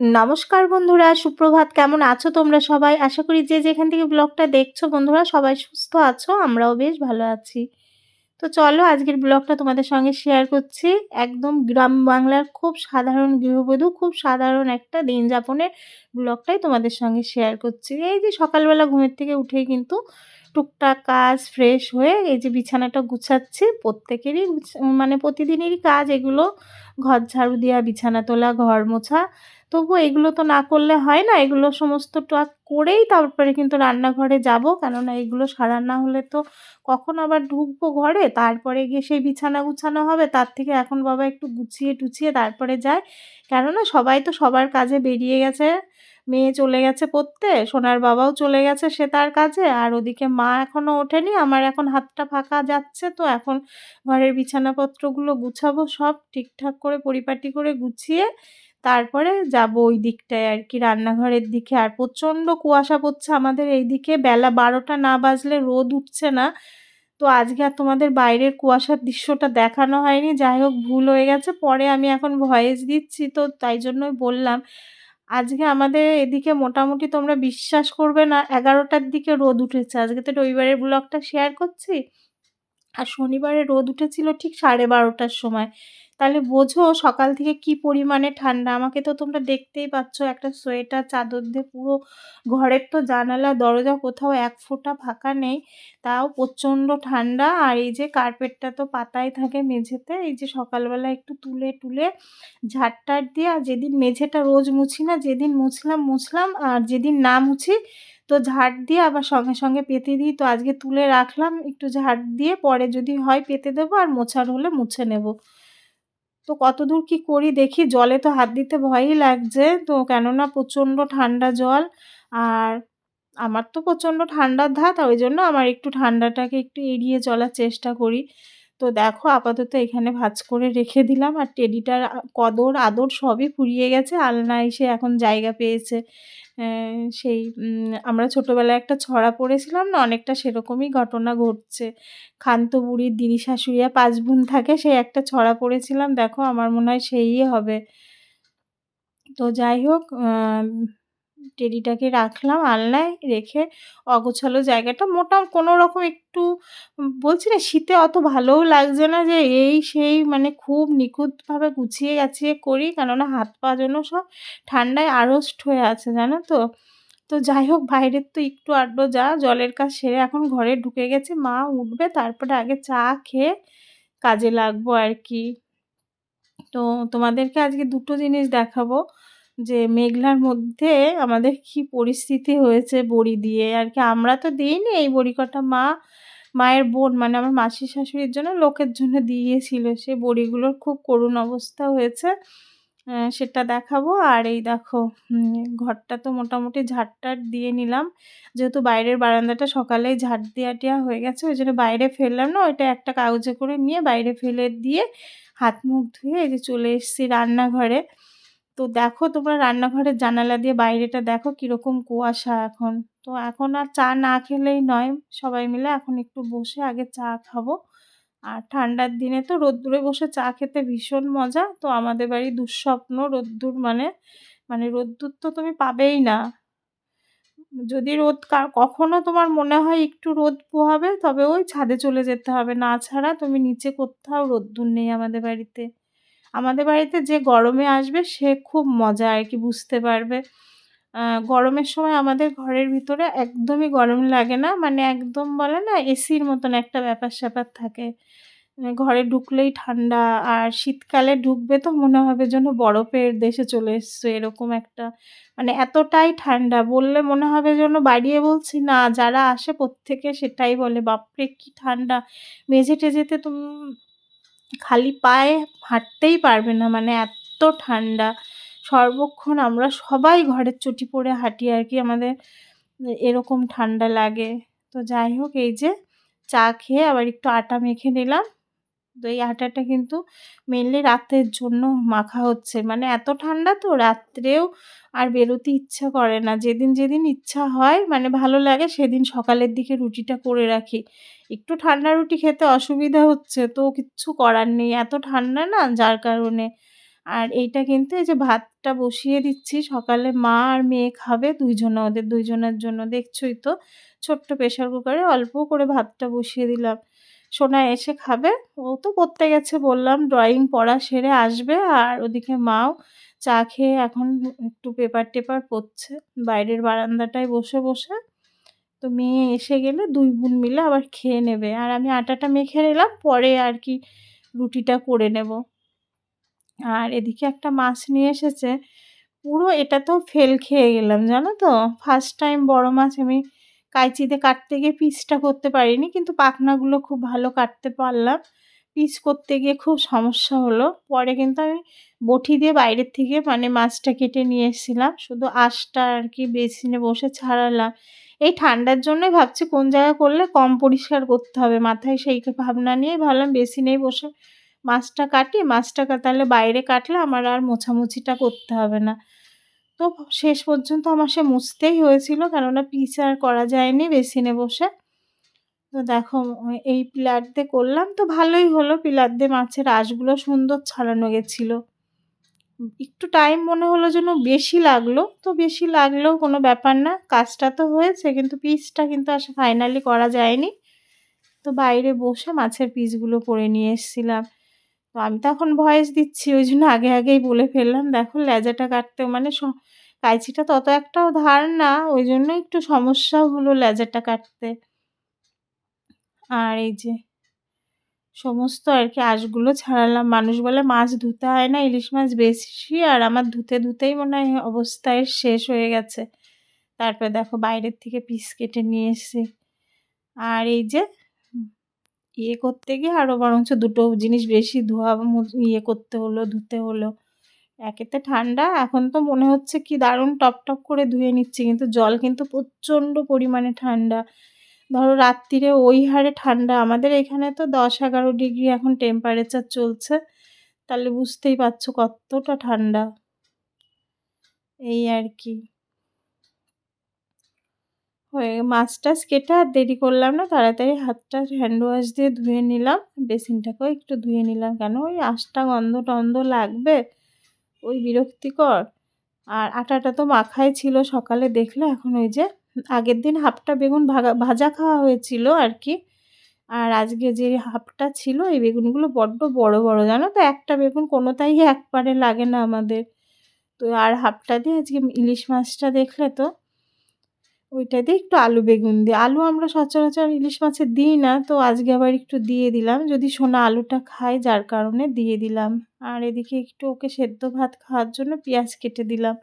নমস্কার বন্ধুরা, সুপ্রভাত। কেমন আছো তোমরা সবাই? আশা করি যে যেখান থেকে ব্লগটা দেখছ বন্ধুরা, সবাই সুস্থ আছো, আমরাও বেশ ভালো আছি। তো চলো আজকের ব্লগটা তোমাদের সঙ্গে শেয়ার করছি। একদম গ্রাম বাংলার খুব সাধারণ গৃহবধূ, খুব সাধারণ একটা দিন যাপনের ব্লগটাই তোমাদের সঙ্গে শেয়ার করছি। এই যে সকালবেলা ঘুমের থেকে উঠেই কিন্তু টুকটাক কাজ ফ্রেশ হয়ে এই যে বিছানাটা গুছাচ্ছি, প্রত্যেকেরই মানে প্রতিদিনেরই কাজ এগুলো। ঘর ঝাড়ু দেওয়া বিছানা তোলা, ঘর মোছা। তবু এগুলো তো না করলে হয় না, এগুলো সমস্ত সমস্তটা করেই তারপরে কিন্তু রান্নাঘরে যাব। কেননা এগুলো সারা না হলে তো কখন আবার ঢুকবো ঘরে? তারপরে গিয়ে সেই বিছানা গুছানো হবে, তার থেকে এখন বাবা একটু গুছিয়ে টুছিয়ে তারপরে যায়। কেননা সবাই তো সবার কাজে বেরিয়ে গেছে। মেয়ে চলে গেছে পড়তে, সোনার বাবাও চলে গেছে, সে তার কাজে। আর ওদিকে মা এখনও ওঠেনি, আমার এখন হাতটা ফাঁকা যাচ্ছে তো, এখন ঘরের বিছানাপত্রগুলো গুছাবো, সব ঠিকঠাক করে পরিপাটি করে গুছিয়ে তারপরে যাব ওই দিকটায় আর কি, রান্নাঘরের দিকে। আর প্রচণ্ড কুয়াশা পড়ছে আমাদের এই দিকে বেলা বারোটা না বাজলে রোদ উঠছে না। তো আজকে আর তোমাদের বাইরের কুয়াশার দৃশ্যটা দেখানো হয়নি, যাই হোক ভুল হয়ে গেছে, পরে আমি এখন ভয়েস দিচ্ছি তো, তাই জন্যই বললাম। আজকে আমাদের এদিকে মোটামুটি তোমরা বিশ্বাস করবে না, এগারোটার দিকে রোদ উঠেছে। আজকে তো রবিবারের ব্লগটা শেয়ার করছি। আর শনিবারে রোদ উঠেছিল ঠিক সাড়ে বারোটার সময়। তাহলে বোঝো সকাল থেকে কি পরিমাণে ঠান্ডা। আমাকে তো তোমরা দেখতেই পাচ্ছ, একটা সোয়েটার, চাদর দিয়ে পুরো ঘরের তো জানালা, দরজা কোথাও এক ফোঁটা ফাঁকা নেই, তাও প্রচণ্ড ঠান্ডা। আর এই যে কার্পেটটা তো পাতায় থাকে মেঝেতে, এই যে সকালবেলা একটু তুলে তুলে ঝাড়টার দিয়ে, আর যেদিন মেঝেটা রোজ মুছি না, যেদিন মুছলাম মুছলাম, আর যেদিন না মুছি, তো ঝাড় দিয়ে আবার সঙ্গে সঙ্গে পেতে দিই। তো আজকে তুলে রাখলাম, একটু ঝাড় দিয়ে, পরে যদি হয় পেতে দেবো, আর মোছার হলে মুছে নেব। তো কত দূর কী করি দেখি, জলে তো হাত দিতে ভয়ই লাগছে। তো কেননা প্রচণ্ড ঠান্ডা জল, আর আমার তো প্রচণ্ড ঠান্ডার ধাত, ওই জন্য আমার একটু ঠান্ডাটাকে একটু এড়িয়ে চলার চেষ্টা করি। তো দেখো আপাতত এখানে ভাজ করে রেখে দিলাম। আর টেডিটার কদর, আদর সবই ফুরিয়ে গেছে। আলনা এসে এখন জায়গা পেয়েছে। সেই আমরা ছোটোবেলায় একটা ছড়া পড়েছিলাম না, অনেকটা সেরকমই ঘটনা ঘটছে। খান্ত বুড়ির দিদি শাশুড়িয়া পাঁচ বোন থাকে, সেই একটা ছড়া পড়েছিলাম। দেখো আমার মনে হয় সেই হবে। তো যাই হোক টেডিটাকে রাখলাম, আলনায় রেখে অগোছালো জায়গাটা মোটা কোনো রকম একটু বলছি না শীতে অত ভালোও লাগছে না যে এই সেই মানে খুব নিখুঁতভাবে গুছিয়ে গাছিয়ে করি কেননা হাত পা যেন সব ঠান্ডায় আড়ষ্ট হয়ে আছে, জানো তো। তো যাই হোক বাইরের তো একটু আড্ডো যা, জলের কাজ সেরে এখন ঘরে ঢুকে গেছে, মা উঠবে তারপরে আগে চা খেয়ে কাজে লাগবো আর কি। তো তোমাদেরকে আজকে দুটো জিনিস দেখাবো। যে মেঘলার মধ্যে আমাদের কি পরিস্থিতি হয়েছে বড়ি দিয়ে। আর কি আমরা তো দিইনি এই বড়ি কটা মা, মায়ের বোন মানে আমার মাসি শাশুড়ির জন্য লোকের জন্য দিয়েছিল। সে বড়িগুলোর খুব করুণ অবস্থা হয়েছে। সেটা দেখাবো। আর এই দেখো ঘরটা তো মোটামুটি ঝাড়টার দিয়ে নিলাম। যেহেতু বাইরের বারান্দাটা সকালেই ঝাড় দেওয়া টিয়া হয়ে গেছে, ওই জন্য বাইরে ফেললাম না। ওইটা একটা কাগজে করে নিয়ে বাইরে ফেলে দিয়ে হাত মুখ ধুয়ে এই যে চলে এসেছি রান্নাঘরে। তো দেখো তোমরা রান্নাঘরের জানালা দিয়ে বাইরেটা দেখো কীরকম কুয়াশা এখন। তো এখন আর চা না খেলেই নয়, সবাই মিলে এখন একটু বসে আগে চা খাব। আর ঠান্ডার দিনে তো রোদ্দুরে বসে চা খেতে ভীষণ মজা, তো আমাদের বাড়ি দুঃস্বপ্ন রোদ্দুর মানে মানে রোদ্দুর তো তুমি পাবেই না। যদি রোদ কখনো তোমার মনে হয় একটু রোদ পোহাবে, তবে ওই ছাদে চলে যেতে হবে। না ছাড়া তুমি নিচে কোথাও রোদ্দুর নেই আমাদের বাড়িতে। আমাদের বাড়িতে যে গরমে আসবে সে খুব মজা আর কি বুঝতে পারবে। গরমের সময় আমাদের ঘরের ভিতরে একদমই গরম লাগে না মানে একদম বলে না এসির মতন একটা ব্যাপার স্যাপার থাকে। মানে ঘরে ঢুকলেই ঠান্ডা আর শীতকালে ঢুকবে তো মনে হবে যেন বরফের দেশে চলে এসছো এরকম একটা। মানে এতটাই ঠান্ডা, বললে মনে হবে যেন বাড়িয়ে বলছি, না, যারা আসে প্রত্যেকে সেটাই বলে, বাপরে কি ঠান্ডা। মেঝে টেঝেতে তুমি খালি পায়ে হাঁটতেই পারবে না মানে এত ঠান্ডা। সর্বক্ষণ আমরা সবাই ঘরের চটি পরে হাঁটি আর কি, আমাদের এরকম ঠান্ডা লাগে। তো যাই হোক, এই যে চা খেয়ে আবার একটু আটা মেখে নিলাম। তো এই আটাটা কিন্তু মেনলি রাতের জন্য মাখা হচ্ছে। মানে এত ঠান্ডা তো রাত্রেও আর বেরোতে ইচ্ছা করে না। যেদিন যেদিন ইচ্ছা হয় মানে ভালো লাগে, সেদিন সকালের দিকে রুটিটা করে রাখি। একটু ঠান্ডা রুটি খেতে অসুবিধা হচ্ছে, তো কিচ্ছু করার নেই। এত ঠান্ডা না যার কারণে। আর এইটা কিন্তু এই যে ভাতটা বসিয়ে দিচ্ছি, সকালে মা আর মেয়ে খাবে দুইজনে ওদের, দুইজনের জন্য। দেখছোই তো, ছোট্ট প্রেশার কুকারে অল্প করে ভাতটা বসিয়ে দিলাম। সোনা এসে খাবে। ও তো পড়তে গেছে বললাম ড্রয়িং পড়া সেরে আসবে। আর ওদিকে মাও চা খেয়ে এখন একটু পেপার টেপার পড়ছে বাইরের বারান্দাটায় বসে বসে তো মেয়ে এসে গেলে দুই বোন মিলে আবার খেয়ে নেবে। আর আমি আটাটা মেখে নিলাম, পরে আর কি রুটিটা করে নেব। আর এদিকে একটা মাছ নিয়ে এসেছে। পুরো এটা তো ফেল খেয়ে গেলাম, জানো তো? ফার্স্ট টাইম বড় মাছ আমি কাঁচিতে কাটতে গিয়ে পিসটা করতে পারিনি, কিন্তু পাখনাগুলো খুব ভালো কাটতে পারলাম। পিস করতে গিয়ে খুব সমস্যা হলো। পরে কিন্তু আমি বটি দিয়ে বাইরের থেকে মানে মাছটা কেটে নিয়ে এসেছিলাম। শুধু আঁশটা আর কি বেসিনে বসে ছাড়ালাম। এই ঠান্ডার জন্যই ভাবছি কোন জায়গা করলে কম পরিষ্কার করতে হবে। মাথায় সেই ভাবনা নিয়েই ভাবলাম বেসিনেই বসে মাছটা কাটি। মাছটা তাহলে বাইরে কাটলে আমার আর মোছামুছিটা করতে হবে না। তো শেষ পর্যন্ত আমার সে মুছতেই হয়েছিল, কেননা পিস আর করা যায়নি বেসিনে বসে। তো দেখো, এই পিলার দিয়ে করলাম, তো ভালোই হলো। পিলার দিয়ে মাছের আঁশগুলো সুন্দর ছাড়ানো গেছিল। একটু টাইম মনে হলো যেন বেশি লাগল, তো বেশি লাগলেও কোনো ব্যাপার না, কাজটা তো হয়েছে, কিন্তু পিসটা কিন্তু আসলে ফাইনালি করা যায়নি। তো বাইরে বসে মাছের পিসগুলো করে নিয়ে এসেছিলাম। তো আমি তো এখন ভয়েস দিচ্ছি, ওই জন্য আগে আগেই বলে ফেললাম। দেখো লেজাটা কাটতে মানে কাইচিটা তত একটাও ধার না, ওই জন্য একটু সমস্যাও হলো লেজাটা কাটতে। আর এই যে সমস্ত আর কি আঁশগুলো ছাড়ালাম। মানুষ বলে মাছ ধুতে হয় না, ইলিশ মাছ বেশি, আর আমার ধুতে ধুতেই মনে হয় অবস্থায় শেষ হয়ে গেছে। তারপরে দেখো বাইরের থেকে পিস কেটে নিয়ে এসে। আর এই যে ইয়ে করতে গিয়ে আরও বরঞ্চ দুটো জিনিস বেশি ধোয়া ইয়ে করতে হলো, ধুতে হলো। একেতে ঠান্ডা, এখন তো মনে হচ্ছে কি দারুণ টপ টপ করে ধুয়ে নিচ্ছি, কিন্তু জল কিন্তু প্রচণ্ড পরিমাণে ঠান্ডা। ধরো রাত্রিরে ওই হারে ঠান্ডা, আমাদের এখানে তো দশ এগারো ডিগ্রি এখন টেম্পারেচার চলছে, তাহলে বুঝতেই পারছ কতটা ঠান্ডা। এই আর কি। হয়ে মাছ টাছ কেটে আর দেরি করলাম না, তাড়াতাড়ি হাতটা হ্যান্ড ওয়াশ দিয়ে ধুয়ে নিলাম। বেসিনটাকেও একটু ধুয়ে নিলাম কেন? ওই আঁশটা গন্ধ টন্ধ লাগবে, ওই বিরক্তিকর। আর আটাটা তো মাখাই ছিল সকালে, দেখলে এখন ওই যে আগের দিন হাফটা বেগুন ভাগা, ভাজা খাওয়া হয়েছিল আর কি। আর আজকে যে হাফটা ছিল, এই বেগুনগুলো বড্ড বড় বড়, জানো তো? একটা বেগুন কোনোটাই একবারে লাগে না আমাদের। তো আর হাফটা দিয়ে আজকে ইলিশ মাছটা দেখলে তো ওইটা দিয়ে একটু আলু বেগুন দিয়ে আলু আমরা সচরাচর ইলিশ মাছে দিই না তো আজকে আবার একটু দিয়ে দিলাম। যদি সোনা আলুটা খায় যার কারণে দিয়ে দিলাম। আর এদিকে একটু ওকে সেদ্ধ ভাত খাওয়ার জন্য পেঁয়াজ কেটে দিলাম।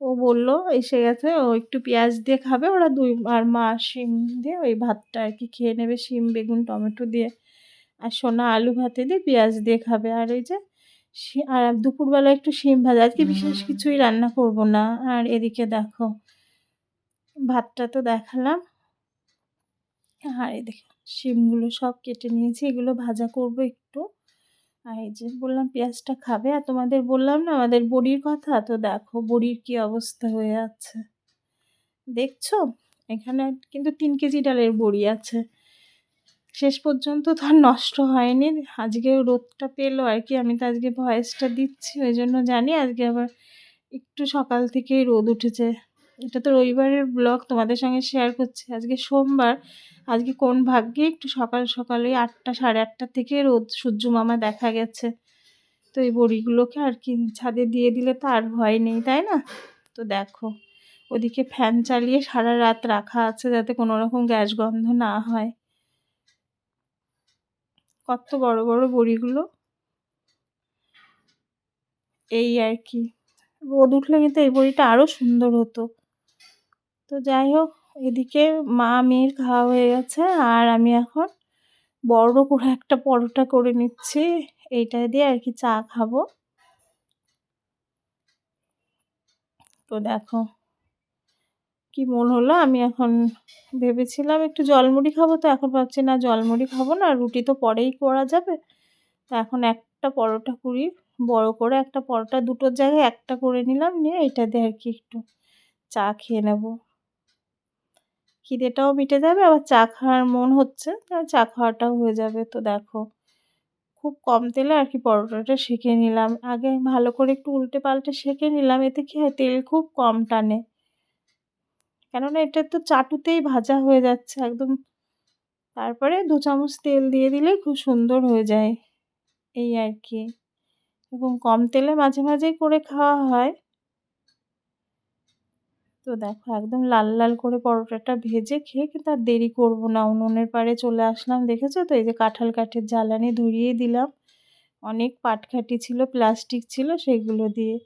ও বলল এসে গেছে ও একটু পেঁয়াজ দিয়ে খাবে। ওরা দুই আর মা শিম দিয়ে ওই ভাতটা আর কি খেয়ে নেবে শিম বেগুন টমেটো দিয়ে। আর সোনা আলু ভাতে দিয়ে পেঁয়াজ দিয়ে খাবে। আর ওই যে আর দুপুরবেলা একটু শিম ভাজা। আজকে বিশেষ কিছুই রান্না করব না। আর এদিকে দেখো ভাতটা তো দেখালাম। আর এই দেখো, শিমগুলো সব কেটে নিয়েছি, এগুলো ভাজা করব একটু। আর এই যে বললাম পেঁয়াজটা খাবে, আর তোমাদের বললাম না, আমাদের বড়ির কথা, তো দেখো বড়ির কি অবস্থা হয়ে আছে। দেখছ? এখানে কিন্তু তিন কেজি ডালের বড়ি আছে। শেষ পর্যন্ত তো আর নষ্ট হয়নি। আজকে রোদটা পেল আর কি, আমি তো আজকে ভয়েসটা দিচ্ছি, ওই জন্য জানি আজকে আবার একটু সকাল থেকেই রোদ উঠেছে। এটা তো রবিবারের ব্লগ তোমাদের সঙ্গে শেয়ার করছি। আজকে সোমবার। আজকে কোন ভাগ্যে? একটু সকাল সকালে আটটা, সাড়ে আটটা থেকে রোদ, সূর্য মামা দেখা গেছে। তো এই বড়িগুলোকে আর কি ছাদে দিয়ে দিলে তো আর ভয় নেই, তাই না? তো দেখো, ওদিকে ফ্যান চালিয়ে সারা রাত রাখা আছে যাতে কোনো রকম গ্যাস গন্ধ না হয়। কত বড় বড় বড়িগুলো। এই আর কি। রোদ উঠলে কিন্তু এই বড়িটা আরও সুন্দর হতো। তো যাই হোক, এদিকে মা মেয়ের খাওয়া হয়ে গেছে আর আমি এখন বড় করে একটা পরোটা করে নিচ্ছি। এইটা দিয়ে আর কি চা খাব। তো দেখো কি মন হলো, আমি এখন ভেবেছিলাম একটু জলমুড়ি খাব, তো এখন ভাবছি না জলমুড়ি খাব না, রুটি তো পরেই করা যাবে। তো এখন একটা পরোটা করি, বড় করে একটা পরোটা দুটোর জায়গায় একটা করে নিলাম, নিয়ে এটা দিয়ে আর কি একটু চা খেয়ে নেব। খিদেটাও মিটে যাবে, আবার চা খাওয়ার মন হচ্ছে চা খাওয়াটাও হয়ে যাবে। তো দেখো, খুব কম তেলে আর কি পরোটাটা সেঁকে নিলাম। আগে ভালো করে একটু উল্টে পাল্টে সেঁকে নিলাম, এতে কী হয়, তেল খুব কম টানে। কেননা এটা তো চাটুতেই ভাজা হয়ে যাচ্ছে একদম। তারপরে দু চামচ তেল দিয়ে দিলেই খুব সুন্দর হয়ে যায়, এই আর কি। এবং কম তেলে মাঝে মাঝেই করে খাওয়া হয়। তো দেখো, একদম লাল লাল করে পরোটাটা ভেজে খেয়ে কিন্তু আর দেরি করব না। উনুনের পাড়ে চলে আসলাম, দেখেছ তো? এই যে কাঁঠাল কাঠের জ্বালানি ধরিয়ে দিলাম। অনেক পাটখাটি ছিল, প্লাস্টিক ছিল সেগুলো দিয়ে।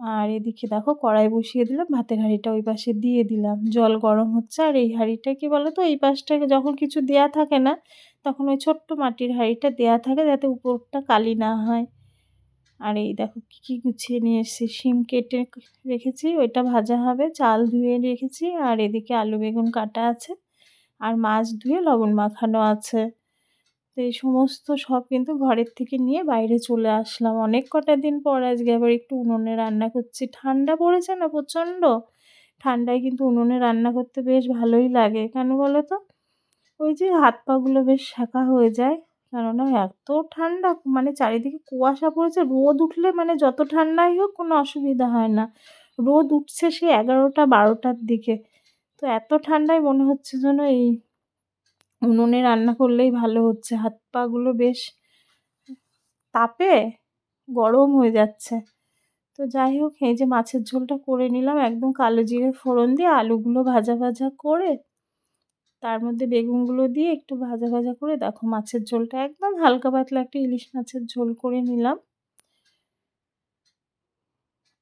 আর এদিকে দেখো, কড়াই বসিয়ে দিলাম, ভাতের হাঁড়িটা ওই পাশে দিয়ে দিলাম। জল গরম হচ্ছে, আর এই হাঁড়িটা কি বলো তো এই পাশটাকে যখন কিছু দেয়া থাকে না, তখন ওই ছোট্ট মাটির হাঁড়িটা দেয়া থাকে যাতে উপরটা কালি না হয়। আর এই দেখো কী কী গুছিয়ে নিয়ে এসেছি। শিম কেটে রেখেছি, ওইটা ভাজা হবে। চাল ধুয়ে রেখেছি, আর এদিকে আলু বেগুন কাটা আছে, আর মাছ ধুয়ে লবণ মাখানো আছে। তো এই সমস্ত সব কিন্তু ঘরের থেকে নিয়ে বাইরে চলে আসলাম। অনেক কটা দিন পর আজকে আবার একটু উনুনে রান্না করছি। ঠান্ডা পড়েছে না প্রচণ্ড? ঠান্ডায় কিন্তু উনুনে রান্না করতে বেশ ভালোই লাগে। কেন বলো তো? ওই যে হাত পাগুলো বেশ শাঁকা হয়ে যায়। কেননা এত ঠান্ডা মানে চারিদিকে কুয়াশা পড়েছে, রোদ উঠলে মানে যত ঠান্ডাই হোক কোনো অসুবিধা হয় না। রোদ উঠছে সে এগারোটা, বারোটার দিকে। তো এত ঠান্ডায় মনে হচ্ছে যেন এই উনুনে রান্না করলেই ভালো হচ্ছে। হাত পাগুলো বেশ তাপে গরম হয়ে যাচ্ছে। তো যাই হোক, এই যে মাছের ঝোলটা করে নিলাম, একদম কালো জিরে ফোড়ন দিয়ে আলুগুলো ভাজা ভাজা করে তার মধ্যে বেগুনগুলো দিয়ে একটু ভাজা ভাজা করে দেখো মাছের ঝোলটা একদম হালকা পাতলা একটা ইলিশ মাছের ঝোল করে নিলাম।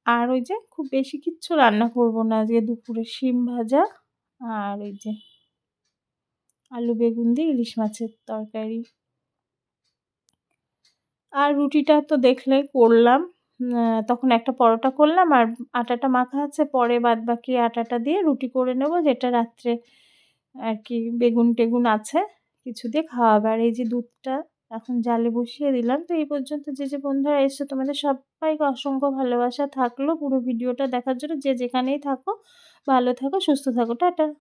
আর ওই যে খুব বেশি কিচ্ছু রান্না করব না আজকে দুপুরে শিম ভাজা আর ওই যে আলু বেগুন দিয়ে ইলিশ মাছের তরকারি। আর রুটিটা তো দেখলে করলাম তখন একটা পরোটা করলাম আর আটাটা মাখা আছে, পরে বাদ বাকি আটাটা দিয়ে রুটি করে নেব, যেটা রাত্রে আর কি বেগুন টেগুন আছে, কিছু দিয়ে খাওয়াবে। আর এই যে দুধটা এখন জালে বসিয়ে দিলাম, তো এই পর্যন্ত যে যে বন্ধুরা এসছে, তোমাদের সবাইকে অসংখ্য ভালোবাসা থাকল। পুরো ভিডিওটা দেখার জন্য যে, যেখানেই থাকো, ভালো থাকো, সুস্থ থাকো। টাটা।